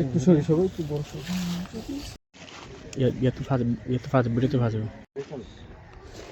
একটু সরি সবাই একটু বড় ইয়াতে ফাজ ইয়াতে ফাজ ভিডিওতে ফাজবে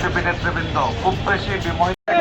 নেতৃবৃন্দ খুব বেশি বিমোহিত